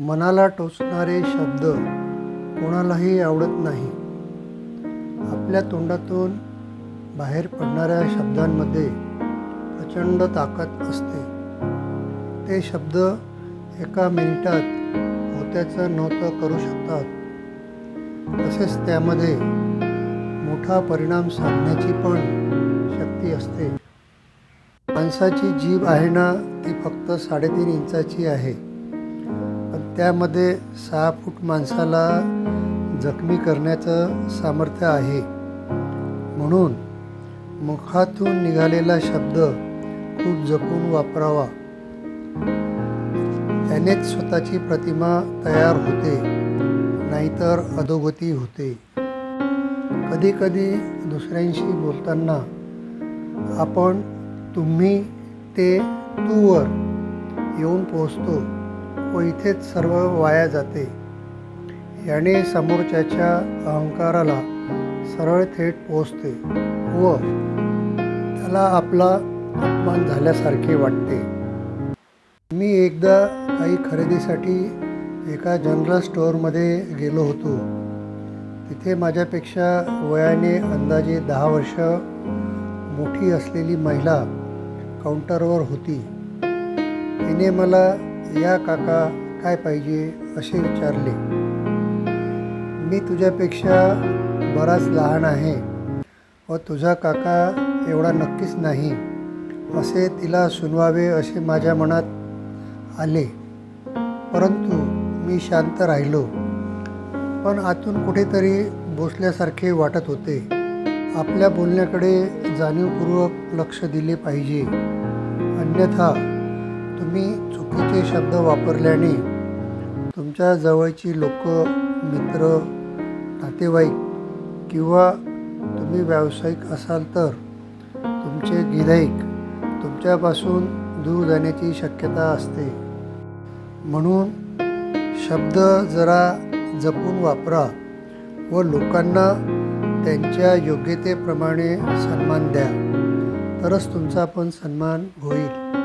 मनाला टोचणारे शब्द कोणालाही आवडत नाही. आपल्या तोंडातून बाहेर पडणाऱ्या शब्दांमध्ये प्रचंड ताकद असते. ते शब्द एका मिनिटात होत्याचं नव्हतं करू शकतात. तसेच त्यामध्ये मोठा परिणाम साधण्याची पण शक्ती असते. माणसाची जीभ आहे ना ती फक्त साडेतीन इंचाची आहे. त्यामध्ये सहा फूट माणसाला जखमी करण्याचं सामर्थ्य आहे. म्हणून मुखातून निघालेला शब्द खूप जपून वापरावा. त्यानेच स्वतःची प्रतिमा तयार होते नाहीतर अधोगती होते. कधीकधी दुसऱ्यांशी बोलताना आपण तुम्ही ते तूवर येऊन पोहोचतो. व इथेच सर्व वाया जाते. याने समोरच्याच्या अहंकाराला सरळ थेट पोचते व त्याला आपला अपमान झाल्यासारखे वाटते. मी एकदा काही खरेदीसाठी एका जनरल स्टोअरमध्ये गेलो होतो. तिथे माझ्यापेक्षा वयाने अंदाजे दहा वर्ष मोठी असलेली महिला काउंटरवर होती. तिने मला या काका काय पाहिजे असे विचारले. मी तुझ्यापेक्षा बराच लहान आहे. व तुझा काका एवढा नक्कीच नाही असे तिला सुनवावे असे माझ्या मनात आले. परंतु मी शांत राहिलो. पण आतून कुठेतरी बोसल्यासारखे वाटत होते. आपल्या बोलण्याकडे जाणीवपूर्वक लक्ष दिले पाहिजे. अन्यथा तुम्ही चुकीचे शब्द वापरल्याने तुमच्या जवळची लोक मित्र नातेवाईक किंवा तुम्ही व्यावसायिक असाल तर तुमचे गिराईक तुमच्यापासून दूर जाण्याची शक्यता असते. म्हणून शब्द जरा जपून वापरा व लोकांना त्यांच्या योग्यतेप्रमाणे सन्मान द्या. तरच तुमचा पण सन्मान होईल.